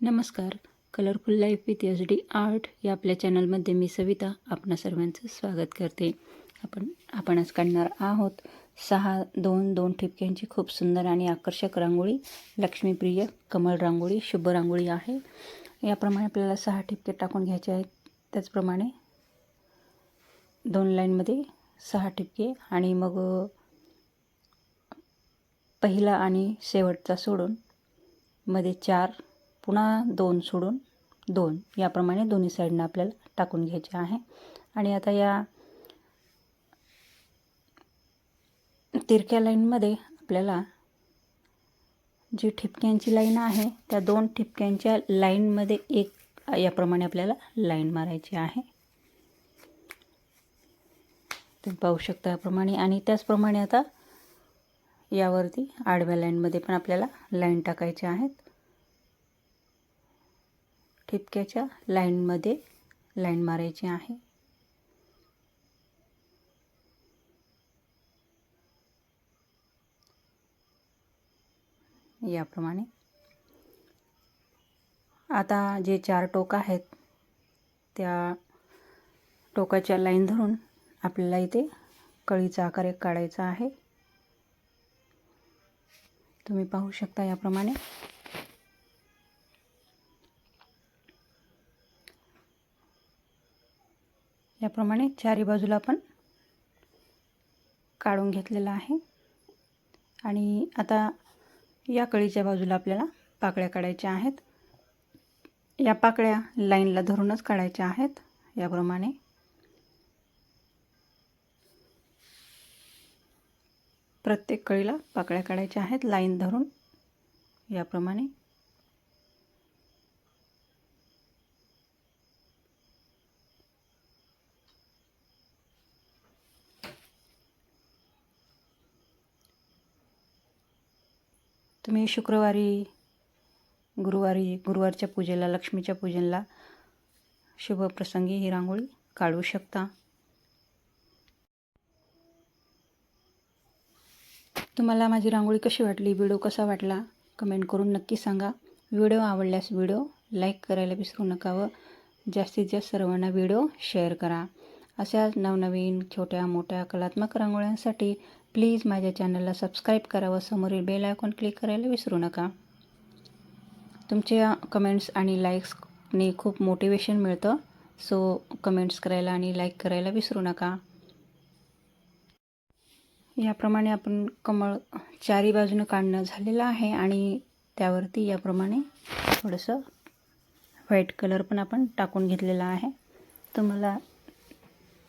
नमस्कार. Colourful life with H D art या आपल्या चॅनलमध्ये मी सविता आपणा सर्वांचं स्वागत करते. आपण आपण आज काढणार आहोत सहा दोन दोन ठिपक्यांची खूप सुंदर आणि आकर्षक रांगोळी. लक्ष्मीप्रिय कमल रांगोळी शुभ रांगोळी आहे. याप्रमाणे आपल्याला सहा ठिपके टाकून घ्यायचे आहेत. त्याचप्रमाणे दोन लाईनमध्ये सहा ठिपके आणि मग पहिला आणि शेवटचा सोडून मध्ये चार पुन्हा दोन सोडून दोन. याप्रमाणे दोन्ही साईडनं आपल्याला टाकून घ्यायचे आहे. आणि आता या तिरक्या लाईनमध्ये आपल्याला जी ठिपक्यांची लाईन आहे त्या दोन ठिपक्यांच्या लाईनमध्ये एक याप्रमाणे आपल्याला लाईन मारायची आहे. तुम्ही पाहू शकता याप्रमाणे. आणि त्याचप्रमाणे आता यावरती आडव्या लाईनमध्ये पण आपल्याला लाईन टाकायच्या आहेत. ठिपक्याच्या लाईनमध्ये लाईन मारायची आहे. याप्रमाणे. आता जे चार टोक आहेत त्या टोकाच्या लाईन धरून आपल्याला इथे कळीचा आकार एक काढायचा आहे. तुम्ही पाहू शकता याप्रमाणे. याप्रमाणे चारी बाजूला आपण काढून घेतलेला आहे. आणि आता या कळीच्या बाजूला आपल्याला पाकळ्या काढायच्या आहेत. या पाकळ्या लाईनला धरूनच काढायच्या आहेत. याप्रमाणे प्रत्येक कळीला पाकळ्या काढायच्या आहेत. लाईन धरून याप्रमाणे तुम्ही शुक्रवारी गुरुवारी गुरुवारच्या पूजेला लक्ष्मीच्या पूजनला शुभप्रसंगी ही रांगोळी काढू शकता. तुम्हाला माझी रांगोळी कशी वाटली व्हिडिओ कसा वाटला कमेंट करून नक्की सांगा. व्हिडिओ आवडल्यास व्हिडिओ लाईक करायला विसरू नका व जास्तीत जास्त सर्वांना व्हिडिओ शेअर करा. अशा नवनवीन छोट्या मोठ्या कलात्मक रांगोळ्यांसाठी प्लीज माझ्या चॅनलला सबस्क्राईब करा व समोरील बेल आयकॉन क्लिक करायला विसरू नका. तुमच्या कमेंट्स आणि लाईक्सने खूप मोटिवेशन मिळतं. सो कमेंट्स करायला आणि लाईक करायला विसरू नका. याप्रमाणे आपण कमळ चारी बाजूनं काढणं झालेलं आहे आणि त्यावरती याप्रमाणे थोडंसं व्हाईट कलर पण आपण टाकून घेतलेला आहे. तुम्हाला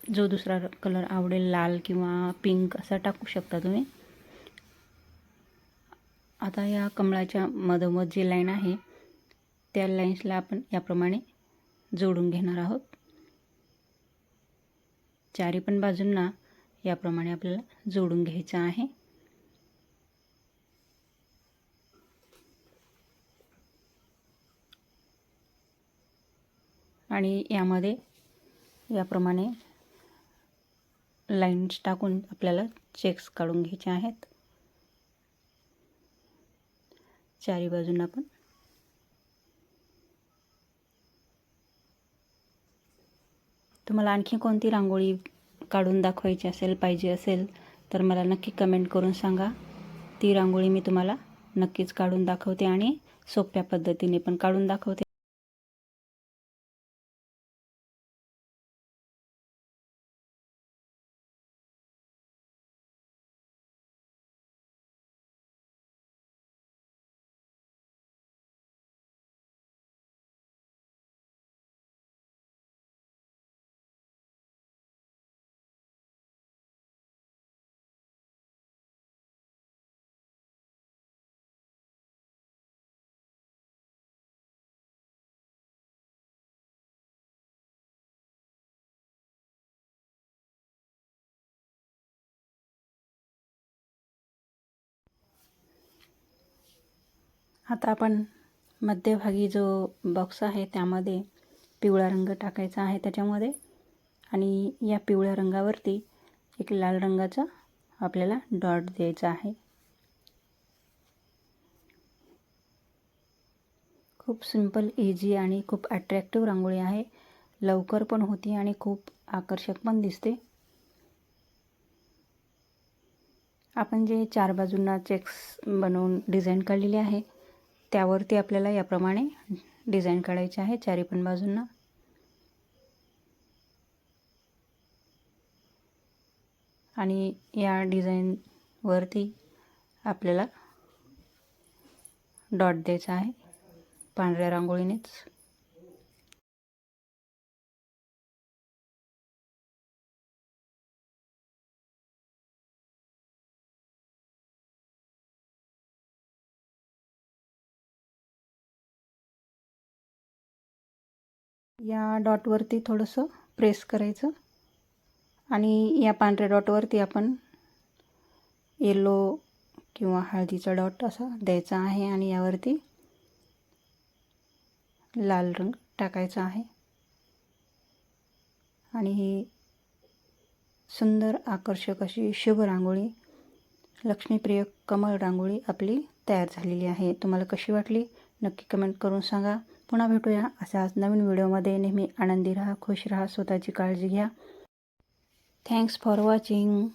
जो दुसरा कलर आवडेल लाल किंवा पिंक असा टाकू शकता तुम्ही. आता या कमळाच्या मधोमध जी लाईन आहे त्या लाईन्सला आपण याप्रमाणे जोडून घेणार आहोत. चारी पण बाजूंना याप्रमाणे आपल्याला जोडून घ्यायचं आहे. आणि यामध्ये याप्रमाणे लाईन्स टाकून आपल्याला चेक्स काढून घ्यायचे आहेत. चारी बाजूंना पण तुम्हाला आणखी कोणती रांगोळी काढून दाखवायची असेल पाहिजे असेल तर मला नक्की कमेंट करून सांगा. ती रांगोळी मी तुम्हाला नक्कीच काढून दाखवते आणि सोप्या पद्धतीने पण काढून दाखवते. आता आपण मध्यभागी जो बॉक्स आहे त्यामध्ये पिवळा रंग टाकायचा आहे त्याच्यामध्ये. आणि या पिवळ्या रंगावरती एक लाल रंगाचा आपल्याला डॉट द्यायचा आहे. खूप सिंपल इझी आणि खूप अट्रॅक्टिव्ह रांगोळी आहे. लवकर पण होती आणि खूप आकर्षक पण दिसते. आपण जे चार बाजूंना चेक्स बनवून डिझाईन काढलेली आहे. त्यावरती आपल्याला याप्रमाणे डिझाईन काढायची आहे. चारी पण बाजूंना. आणि या डिझाईनवरती आपल्याला डॉट द्यायचा आहे. पांढऱ्या रांगोळीनेच. या डॉटवरती थोडंसं प्रेस करायचं. आणि या पांढऱ्या डॉटवरती आपण येलो किंवा हळदीचा डॉट असा द्यायचा आहे आणि यावरती लाल रंग टाकायचा आहे. आणि ही सुंदर आकर्षक अशी शुभ रांगोळी लक्ष्मीप्रिय कमळ रांगोळी आपली तयार झालेली आहे. तुम्हाला कशी वाटली? नक्की कमेंट करून सांगा. पुन्हा भेटूया अशाच नवीन व्हिडिओमध्ये. नेहमी आनंदी राहा खुश राहा स्वतःची काळजी घ्या. Thanks for watching